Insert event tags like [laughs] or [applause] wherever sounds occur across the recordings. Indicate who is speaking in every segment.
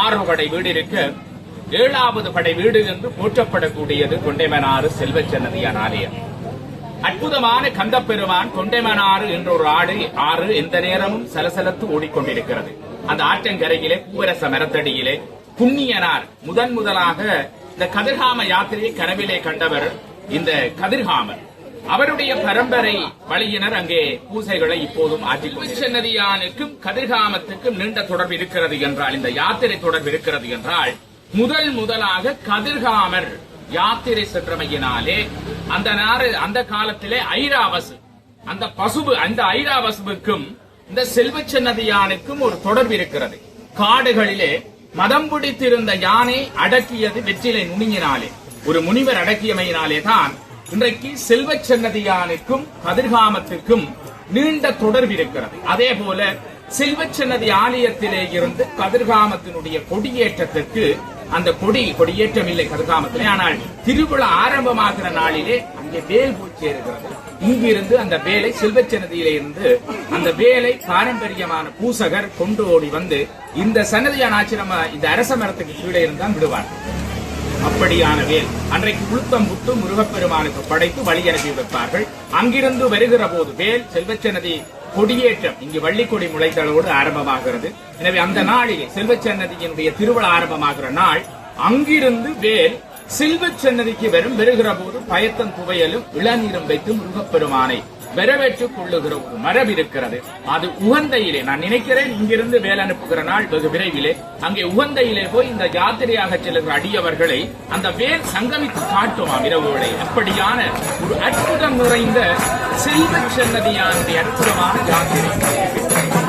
Speaker 1: ஆறு படை வீடு இருக்க. ஏழாவது படை வீடு என்று போற்றப்படக்கூடியது கொண்டைமனாறு செல்வச்சன்னதியான் ஆலயம் அற்புதமான கந்தப்பெருமான் கொண்டைமனாறு என்ற ஒரு ஆடு ஆறு எந்த நேரமும் சலசலத்து ஓடிக்கொண்டிருக்கிறது. அந்த ஆற்றங்கரையிலே பூவரச மரத்தடியிலே புண்ணியனார் முதன் முதலாக இந்த கதிர்காம யாத்திரையை கனவிலே கண்டவர் இந்த கதிர்காமர். அவருடைய பரம்பரை வழியினர் அங்கே பூசைகளை இப்போதும் ஆற்றிக் சென்னதியானுக்கும் கதிர்காமத்துக்கும் நீண்ட தொடர்பு இருக்கிறது என்றால் இந்த யாத்திரை தொடர்பு இருக்கிறது என்றால் முதல் முதலாக கதிர்காமர் யாத்திரை சென்றமையினாலே அந்த நாறு அந்த காலத்திலே ஐராவசு அந்த பசுபு அந்த ஐராவசுவுக்கும் இந்த செல்வச்சன்னதியானுக்கும் ஒரு தொடர்பு இருக்கிறது. காடுகளிலே மதம் பிடித்திருந்த யானை அடக்கியது வெற்றிலை நுனியினாலே. ஒரு முனிவர் அடக்கியமையினாலே தான் இன்றைக்கு செல்வச்சன்னதியானுக்கும் கதிர்காமத்திற்கும் நீண்ட தொடர்பு இருக்கிறது. அதே போல செல்வச்சன்னதி ஆலயத்திலே இருந்து கதிர்காமத்தினுடைய கொடியேற்றத்திற்கு அந்த கொடி கொடியேற்றம் இல்லை கதிர்காமத்திலே. ஆனால் திருவிழா ஆரம்பமாகிற நாளிலே அங்கே வேல் போய் சேருகிறது இங்கிருந்து அந்த வேலை செல்வச்சன்னதியிலே இருந்து அந்த வேலை பாரம்பரியமான பூசகர் கொண்டு ஓடி வந்து இந்த சன்னதியான ஆச்சிரம இந்த அரச மரத்துக்கு கீழே இருந்தான் விடுவார். அப்படியான வேல் அன்றைக்கு உளுத்தம் புத்து முருகப்பெருமானுக்கு படைத்து வழி அனுப்பி வைப்பார்கள். அங்கிருந்து வருகிற போது வேல் செல்வச்சன்னதி கொடியேற்றம் இங்கு வள்ளிக்கொடி முளைத்தளோடு ஆரம்பமாகிறது. எனவே அந்த நாளிலே செல்வச்சன்னதியினுடைய திருவிழா ஆரம்பமாகிற நாள் அங்கிருந்து வேல் செல்வச்சன்னதிக்கு வரும் வருகிற போது பயத்தன் துவையலும் இளநீரும் வைத்து முருகப்பெருமானை வரவேற்றுக் கொள்ளுகிற மரபு இருக்கிறது. அது உகந்தையிலே நான் நினைக்கிறேன் இங்கிருந்து வேலை அனுப்புகிற நாள் வெகு விரைவிலே. அங்கே உகந்தையிலே போய் இந்த யாத்திரையாக செல்லுகிற அடியவர்களை அந்த வேல் சங்கமித்து காட்டுமாம் இரவுகளை அப்படியான ஒரு அற்புதம் நிறைந்த செல்வ சென்னதியானுடைய அற்புதமான யாத்திரை.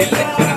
Speaker 2: Thank [laughs] you.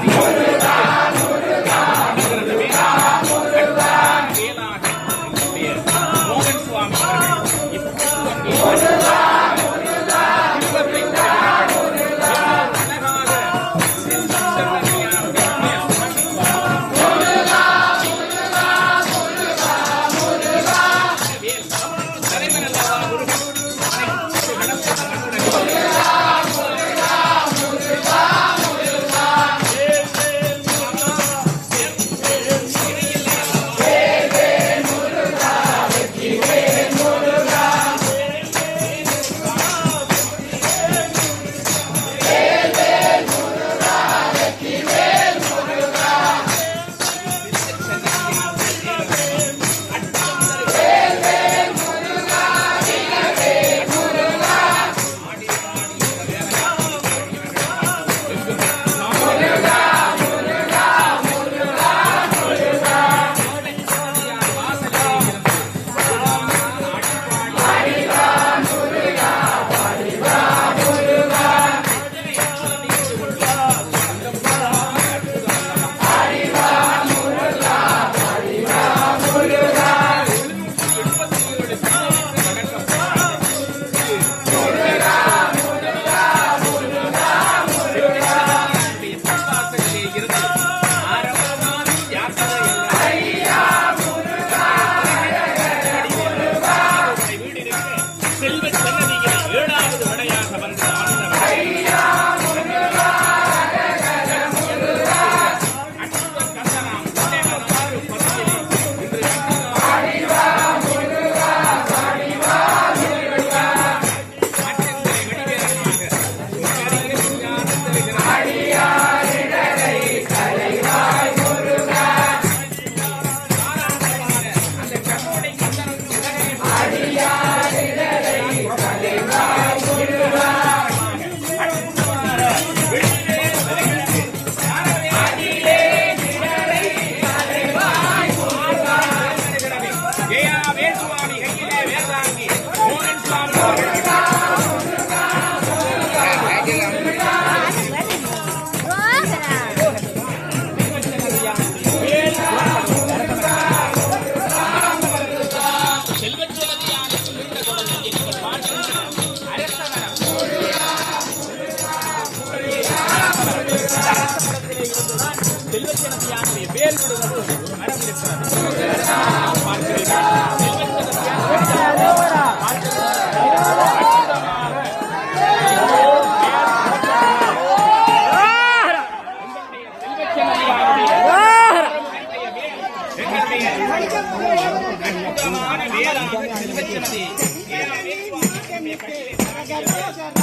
Speaker 2: அற்புதமான